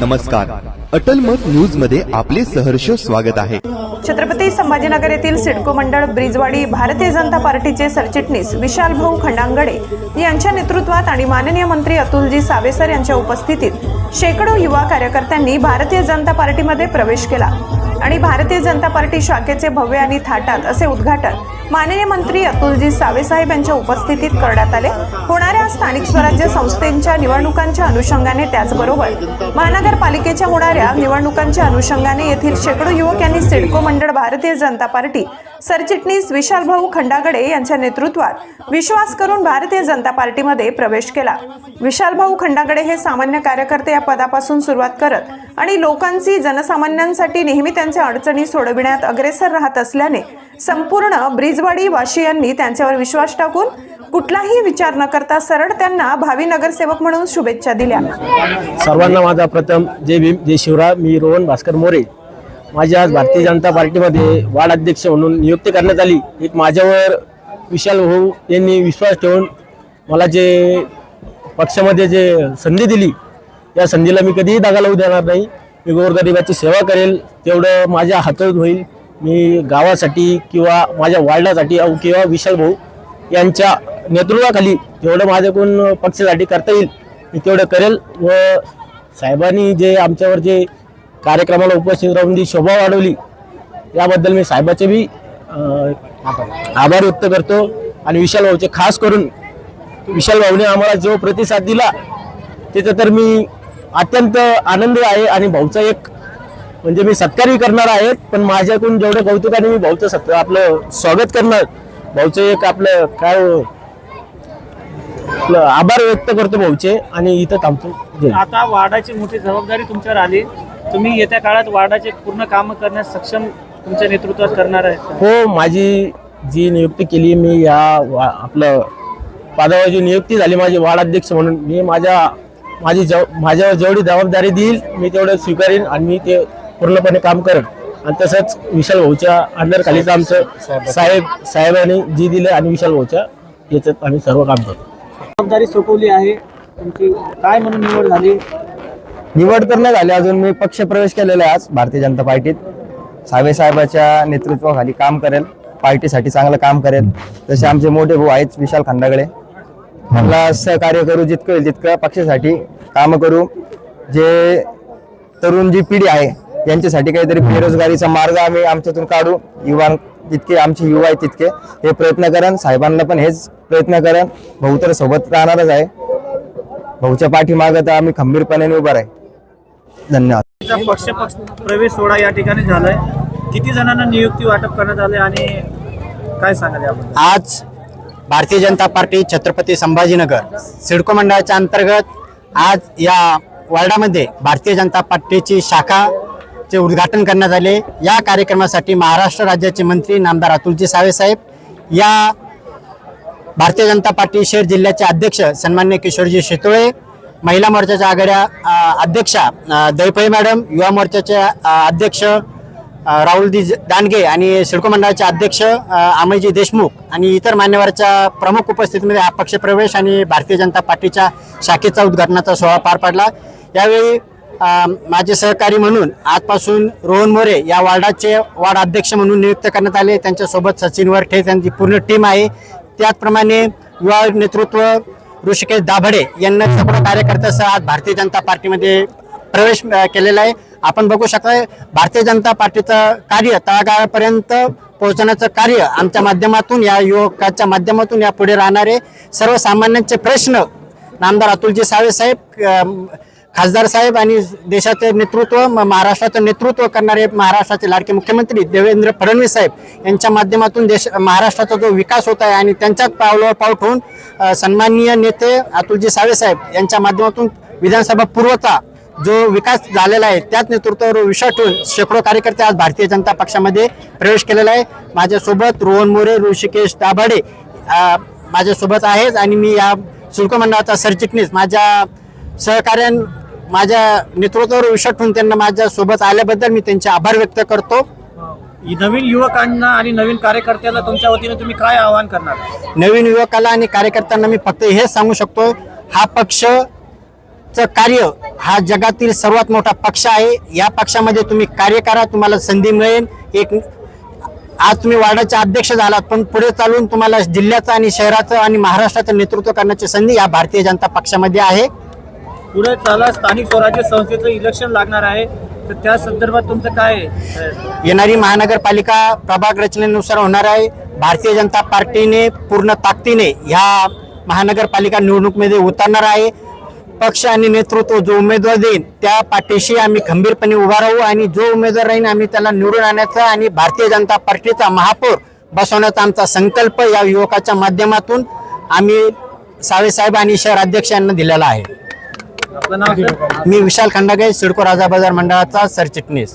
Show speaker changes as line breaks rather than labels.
नमस्कार. अटल मत न्यूजमध्ये आपले सहर्ष स्वागत आहे.
छत्रपती संभाजीनगर येथील सिडको मंडळ ब्रिजवाडी भारतीय जनता पार्टीचे सरचिटणीस विशाल भाऊ खंडांगडे यांच्या नेतृत्वात आणि माननीय मंत्री अतुलजी सावेसर यांच्या उपस्थितीत शेकडो युवा कार्यकर्त्यांनी भारतीय जनता पार्टीमध्ये प्रवेश केला. आणि भारतीय जनता पार्टी शाखेचे भव्य आणि थाटात असे उद्घाटन माननीय मंत्री अतुलजी सावेसाहेब यांच्या उपस्थितीत करण्यात आले. होणाऱ्या स्थानिक स्वराज्य संस्थेच्या निवडणुकांच्या अनुषंगाने त्याचबरोबर महानगरपालिकेच्या होणाऱ्या निवडणुकांच्या अनुषंगाने येथील शेकडो युवक यांनी सिडको मंडळ भारतीय जनता पार्टी सरचिटणीस विशालभाऊ खंडागडे यांच्या नेतृत्वात विश्वास करून भारतीय जनता पार्टीमध्ये प्रवेश केला. विशालभाऊ खंडागडे हे सामान्य कार्यकर्ते या पदापासून सुरुवात करत आणि लोकांची जनसामान्यांसाठी नेहमी त्यांच्या अडचणी सोडविण्यात अग्रेसर राहत असल्याने संपूर्ण ब्रिजवाडी वाशियांनी त्यांच्यावर विश्वास टाकून कुठलाही विचार न करता सरळ त्यांना भावी नगरसेवक म्हणून शुभेच्छा दिल्या.
सर्वांना माझा प्रथम जय भीम जय शिवराय मी रोहन भास्कर मोरे. माझी आज भारतीय जनता पार्टीमध्ये वार्ड अध्यक्ष म्हणून नियुक्ती करण्यात आली. एक माझ्यावर विशाल भाऊ यांनी विश्वास ठेवून मला जे पक्षामध्ये जे संधी दिली या संधीला मी कधीही दागा लावू देणार नाही. मी गोरगरिबाची सेवा करेल तेवढं माझ्या हातात होईल. मी गावासाठी किंवा माझ्या वार्डासाठी अहो किंवा विशाल भाऊ यांच्या नेतृत्वाखाली जेवढं माझ्याकडून पक्षासाठी करता येईल. मी तेवढं करेल व साहेबांनी जे आमच्यावर जे कार्यक्रमाला उपस्थित राहून जी शोभा वाढवली. याबद्दल मी साहेबाचे बी आभार व्यक्त करतो. आणि विशाल भाऊचे खास करून विशाल भाऊने आम्हाला जो प्रतिसाद दिला त्याचा तर मी अत्यंत आनंदी आहे. आणि भाऊचा एक म्हणजे मी सत्कारही करणार आहे पण माझ्याकडून जेवढं कौतुकाने मी भाऊचं सत् आपलं स्वागत करणार भाऊचं एक आपलं काय हो, आपलं आभार व्यक्त करतो भाऊचे. आणि इथं थांबतो.
आता वाडाची मोठी जबाबदारी तुमच्यावर आली. तुम्ही येत्या काळात वार्डाचे पूर्ण काम करण्यास सक्षम तुमच्या नेतृत्वात करणार आहे
हो माझी जी नियुक्ती केली मी या वा- आपलं पदावर जी नियुक्ती झाली माझी वार्ड अध्यक्ष म्हणून मी माझ्या माझी जव माझ्यावर जेवढी जबाबदारी देईल मी तेवढं स्वीकारेन आणि मी ते पूर्णपणे काम करेन. आणि तसंच विशाल भाऊच्या अंडर खालीच आमचं साहेब साहेबांनी जी दिलं आणि विशाल भाऊच्या याच्यात आम्ही सर्व काम करतो.
जबाबदारी सोपवली आहे. तुमची काय म्हणून निवड झाली?
निवड तर नाही झाली. अजून मी पक्ष प्रवेश केलेला आहे आज भारतीय जनता पार्टीत. सावे साहेबाच्या नेतृत्वाखाली काम करेल. पार्टीसाठी चांगलं काम करेल. जसे आमचे मोठे भाऊ आहेत विशाल खंडागडे मला सहकार्य करू जितकं होईल तितकं पक्षासाठी काम करू. जे तरुण जी पिढी आहे यांच्यासाठी काहीतरी बेरोजगारीचा मार्ग आम्ही आमच्यातून काढू. युवा जितके आमचे युवा आहेत तितके हे प्रयत्न करण. साहेबांना पण हेच प्रयत्न करण. भाऊ तर सोबत राहणारच आहे. भाऊच्या पाठीमागं तर आम्ही खंबीरपणे उभा आहे धन्यवाद.
पक्ष पक्ष प्रवेश सोहळा या ठिकाणी झालाय. किती जणांना नियुक्ती वाटप करण्यात आले आणि काय सांगाल
आज भारतीय जनता पार्टी छत्रपती संभाजीनगर सिडको मंडळाच्या अंतर्गत आज या वार्डामध्ये भारतीय जनता पार्टीची शाखा चे उद्घाटन करण्यात आले. या कार्यक्रमासाठी महाराष्ट्र राज्याचे मंत्री नामदार अतुलजी सावे साहेब या भारतीय जनता पार्टी शहर जिल्ह्याचे अध्यक्ष सन्मान्य किशोरजी शितोळे महिला मोर्चाच्या आघाड्या अध्यक्षा दैपई मॅडम युवा मोर्चाच्या अध्यक्ष राहुलजी दानगे आणि सिडको मंडळाचे अध्यक्ष अमयजी देशमुख आणि इतर मान्यवरच्या प्रमुख उपस्थितीमध्ये हा पक्षप्रवेश आणि भारतीय जनता पार्टीच्या शाखेचा उद्घाटनाचा सोहळा पार पडला. यावेळी माझे सहकारी म्हणून आजपासून रोहन मोरे या वार्डाचे वार्ड अध्यक्ष म्हणून नियुक्त करण्यात आले. त्यांच्यासोबत सचिन वरठे त्यांची पूर्ण टीम आहे. त्याचप्रमाणे युवा नेतृत्व ऋषिकेश दाभडे यांना सगळं कार्यकर्त्यासह आज भारतीय जनता पार्टीमध्ये प्रवेश केलेला आहे. आपण बघू शकता भारतीय जनता पार्टीचं कार्य तळागाळापर्यंत पोहोचण्याचं कार्य आमच्या माध्यमातून या युवकाच्या माध्यमातून या पुढे राहणारे सर्वसामान्यांचे प्रश्न नामदार अतुलजी सावे साहेब खासदार साहेब आणि देशाचे नेतृत्व म- महाराष्ट्राचं नेतृत्व करणारे महाराष्ट्राचे लाडके मुख्यमंत्री देवेंद्र फडणवीस साहेब यांच्या माध्यमातून देश महाराष्ट्राचा जो विकास होत आहे आणि त्यांच्याच पावलावर पाऊल ठेवून सन्माननीय नेते अतुलजी सावे साहेब यांच्या माध्यमातून विधानसभा पूर्वचा जो विकास झालेला आहे त्याच नेतृत्वावर विश्वास ठेवून शेकडो कार्यकर्ते आज भारतीय जनता पक्षामध्ये प्रवेश केलेला आहे. माझ्यासोबत रोहन मोरे ऋषिकेश दाभाडे माझ्यासोबत आहेत आणि मी या शुल्क मंडळाचा सरचिटणीस. माझ्या सहकार्यां माझ्या नेतृत्वावर विश्वास ठेवून त्यांना माझ्या सोबत आल्याबद्दल मी त्यांचे आभार व्यक्त करतो.
नवीन युवकांना आणि नवीन कार्यकर्त्याला तुमच्या वतीने तुम्ही काय आवाहन करणार?
नवीन युवकाला आणि कार्यकर्त्यांना मी फक्त हेच सांगू शकतो हा पक्ष चं कार्य हा जगातील सर्वात मोठा पक्ष आहे. या पक्षामध्ये तुम्ही कार्य करा तुम्हाला संधी मिळेल. एक आज तुम्ही वार्डाचे अध्यक्ष झालात पण पुढे चालून तुम्हाला जिल्ह्याचं आणि शहराचं आणि महाराष्ट्राचं नेतृत्व करण्याची संधी या भारतीय जनता पक्षामध्ये आहे.
पुढे चाला स्थानिक स्वराज्य संस्थेचं इलेक्शन लागणार आहे. तर त्या संदर्भात तुमचं काय
येणारी महानगरपालिका प्रभाग रचनेनुसार होणार आहे. भारतीय जनता पार्टीने पूर्ण ताकदीने ह्या महानगरपालिका निवडणुकीमध्ये उतरणार आहे. पक्ष आणि नेतृत्व जो उमेदवार देईन त्या पाठीशी आम्ही खंबीरपणे उभा राहू आणि जो उमेदवार राहीन आम्ही त्याला निवडून आणण्याचा आणि भारतीय जनता पार्टीचा महापौर बसवण्याचा आमचा संकल्प या युवकाच्या माध्यमातून आम्ही सावेसाहेब आणि शहर अध्यक्ष यांना दिलेला आहे. मी विशाल खंडागे सिडको राजा बाजार मंडळाचा सरचिटणीस.